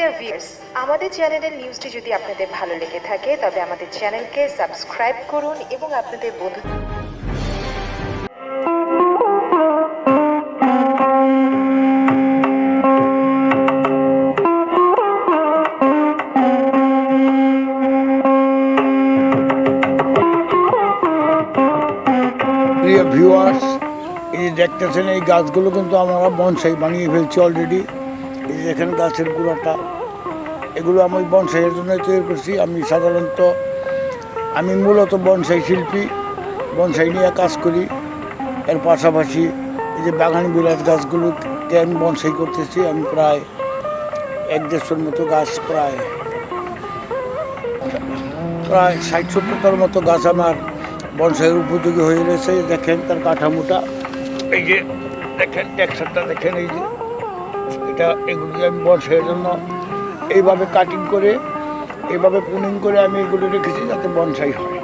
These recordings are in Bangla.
ডিয়ার ভিউয়ার্স আমাদের চ্যানেলের নিউজটি যদি আপনাদের ভালো লেগে থাকে, তবে আমাদের চ্যানেলকে সাবস্ক্রাইব করুন এবং আপনাদের বন্ধু দেখতেছেন এই গাছগুলো কিন্তু আমরা বনসাই বানিয়ে ফেলছি অলরেডি এই যে দেখেন গাছের গুঁড়াটা, এগুলো আমি বনসাইয়ের জন্য তৈরি করছি। আমি সাধারণত, আমি মূলত বনসাই শিল্পী, বনসাই নিয়ে কাজ করি। এর পাশাপাশি এই যে বাগান বিলাস গাছগুলো কেন বনসাই করতেছি। আমি প্রায় এক দেড়শোর মতো গাছ প্রায় প্রায় ষাট সত্তরটার মতো গাছ আমার বনসাইয়ের উপযোগী হয়ে রয়েছে। দেখেন তার কাঠামোটা। এই যে দেখেন টেক্সারটা দেখেন, এই যে। এটা এগুলি আমি বনসাইয়ের জন্য এইভাবে কাটিং করে, এইভাবে পুনিং করে আমি এগুলো রেখেছি যাতে বনসাই হয়।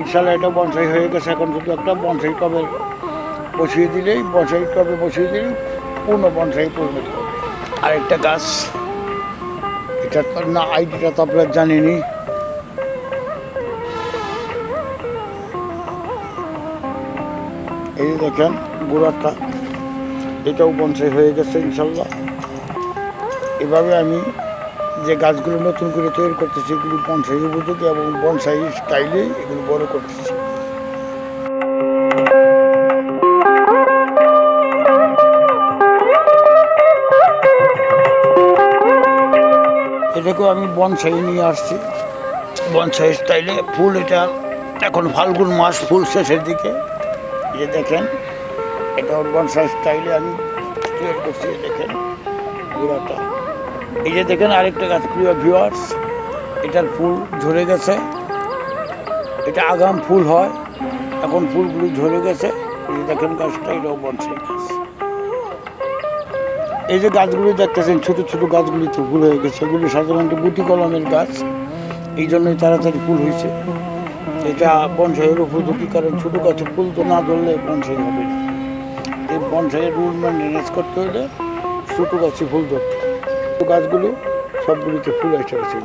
ইনশাল্লাহ এটা বনসাই হয়ে গেছে। এখন শুধু একটা বনসাই টবে বসিয়ে দিলেই বনসাই টবে বসিয়ে দিলেই পূর্ণ বনসাই পরিণত হবে। আরেকটা গাছ, এটা তো না, আইডিটা তো আপনারা জানেনই। এই দেখেন, গোড়াটা, এটাও বনসাই হয়ে গেছে ইনশাল্লাহ এভাবে আমি যে গাছগুলো নতুন করে তৈরি করতেছি, এগুলি বনসাই উপযোগী এবং বনসাই স্টাইলে এগুলো বড় করতেছি। এটাকেও আমি বনসাই নিয়ে আসছি। বনসাই স্টাইলে ফুল এটা, এখন ফাল্গুন মাস ফুল শেষের দিকে। যে দেখেন এটা বনসাই স্টাইলে আমি তৈরি করছি দেখেন, গুঁড়াটা। এই যে দেখেন আরেকটা গাছ, প্রিয় ভিউয়ার্স এটার ফুল ঝরে গেছে। এটা আগাম ফুল হয়, এখন ফুলগুলি ঝরে গেছে। এই যে দেখেন গাছটা, এটাও বনসাই গাছ। এই যে গাছগুলি দেখতেছেন, ছোট ছোট গাছগুলি তো ফুল হয়ে গেছে। এগুলি সাধারণত গুটি কলমের গাছ। এই জন্যই তাড়াতাড়ি ফুল হয়েছে। এটা বনসাইয়ের উপযোগী, কারণ ছোটো গাছে ফুল তো না ধরলে বনসাই হবে না। এই বনসাইয়ের রুল মেনটেন্যান্স করতে হলে ছোটো গাছে ফুল ধরতে গাছগুলো সবগুলিতে ফুল এসে গেছে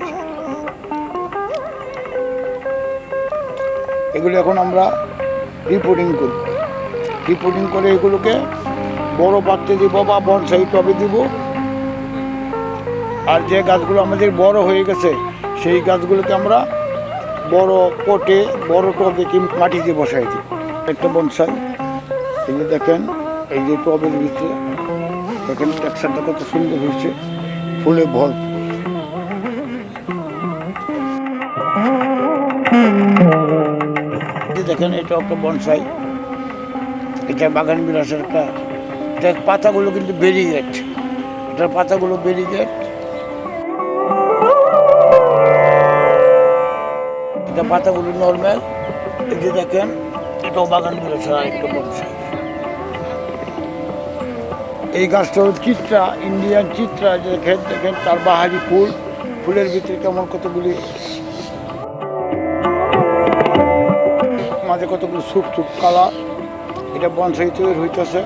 এগুলো এখন আমরা রিপোর্টিং করব। রিপোর্টিং করে এগুলোকে বড় পাত্রে দিব বা বনসাই টবে দিব। আর যে গাছগুলো আমাদের বড় হয়ে গেছে, সেই গাছগুলোকে আমরা বড় পটে, বড় টবে কি মাটিতে বসাই দিই একটা বনসাই যে দেখেন, এই যে টবের ভিতরে, দেখেন টেক্সারটা কত সুন্দর হয়েছে। ফুলে ভর দেখেন, এটা একটা বনসাই। এটা বাগান বিলাসের একটা এটা পাতাগুলো কিন্তু বেরিগেট এটার পাতাগুলো বেরিগেট এটা পাতাগুলো নর্মাল। এই যে দেখেন, এটাও বাগান বিলাসের আরেকটা বনসাই। এই গাছটা হলো চিত্রা ইন্ডিয়ান চিত্রা, যে দেখেন দেখেন, তার বাহারি ফুল। ফুলের ভিতরে কেমন কতগুলি মাঝে কতগুলো সুপ সুপ কালার এটা বনসাই তৈরি হইতেছে।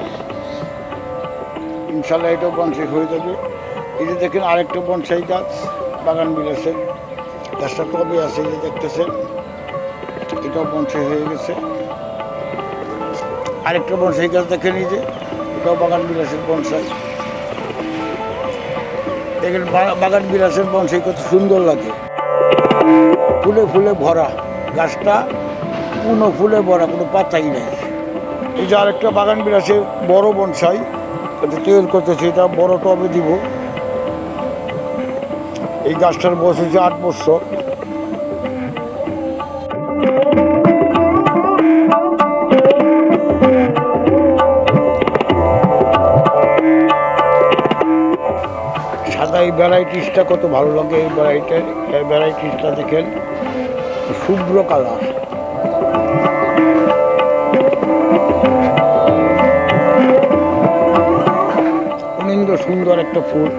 ইনশাল্লাহ এটাও বনসাই হয়ে যাবে। এই যে দেখেন আরেকটা বনসাই গাছ, বাগান বিলাসের গাছটা কবে আছে যে দেখতেছেন? এটাও বনসাই হয়ে গেছে। আরেকটা বনসাই গাছ দেখেন এই যে। বাগান বিলাসের বনসাই। দেখেন বাগান বিলাসের বনসাই কত সুন্দর লাগে। ফুলে ফুলে ভরা। গাছটা কোনো ফুলে ভরা, কোনো পাতাই নেই। এই যে আরেকটা বাগান বিলাসে বড় বনসাই। এটা তৈরি করতেছে, এটা বড় টবে দিব। এই গাছটার বয়স হচ্ছে আট বছর। ভ্যারাইটিসটা কত ভালো লাগে এই ভ্যারাইটি, এই ভ্যারাইটিসটা দেখেন। শুভ্র কালার। অনিন্দ সুন্দর একটা ফুল।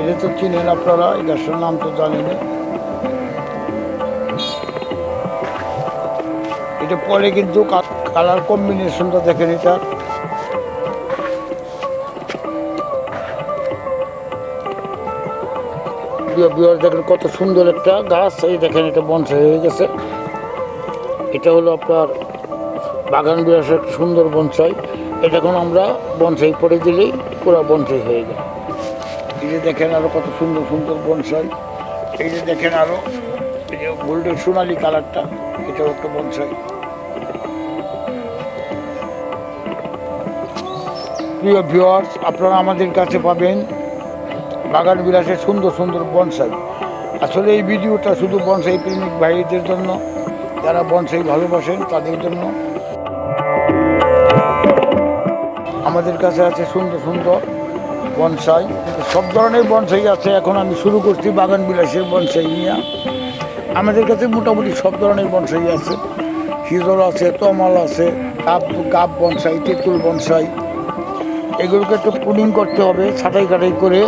এটা তো চিনেন আপনারা, এই গাছটার নাম তো জানেন। এটা পরে কিন্তু কালার কম্বিনেশনটা দেখেন এটা। বিহার দেখেন কত সুন্দর একটা গাছ। এই দেখেন, এটা বনসাই হয়ে গেছে। এটা হলো আপনার বাগান বিলাসের একটা সুন্দর বনসাই। এটা এখন আমরা বনসাই পরে দিলেই পুরো বনসাই হয়ে গেল এই যে দেখেন আরও কত সুন্দর সুন্দর বনসাই। এই যে দেখেন আরও, এই যে গোল্ডেন সোনালি কালারটা, এটাও একটা বনসাই। প্রিয় ভিউয়ার্স আপনারা আমাদের কাছে পাবেন বাগান বিলাসের সুন্দর সুন্দর বনসাই। আসলে এই ভিডিওটা শুধু বনসাই প্রেমিক ভাইদের জন্য, যারা বনসাই ভালোবাসেন তাদের জন্য। আমাদের কাছে আছে সুন্দর সুন্দর বনসাই। সব ধরনের বনসাই আছে, এখন আমি শুরু করছি বাগান বিলাসের বনসাই নিয়ে। আমাদের কাছে মোটামুটি সব ধরনের বনসাই আছে। হিজল আছে, তমাল আছে কাপ কাপ বনসাই, তেঁতুল বনসাই। এগুলোকে একটু পুডিং করতে হবে ছাটাই কাটাই করে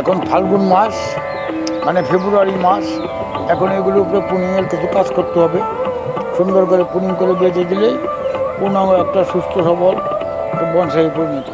এখন ফাল্গুন মাস মানে ফেব্রুয়ারি মাস, এখন এগুলোর উপরে পুনিংয়ের কিছু কাজ করতে হবে। সুন্দর করে পুনিং করে বেঁচে দিলে পূর্ণাঙ্গ একটা সুস্থ সবল বনসাই পরিণত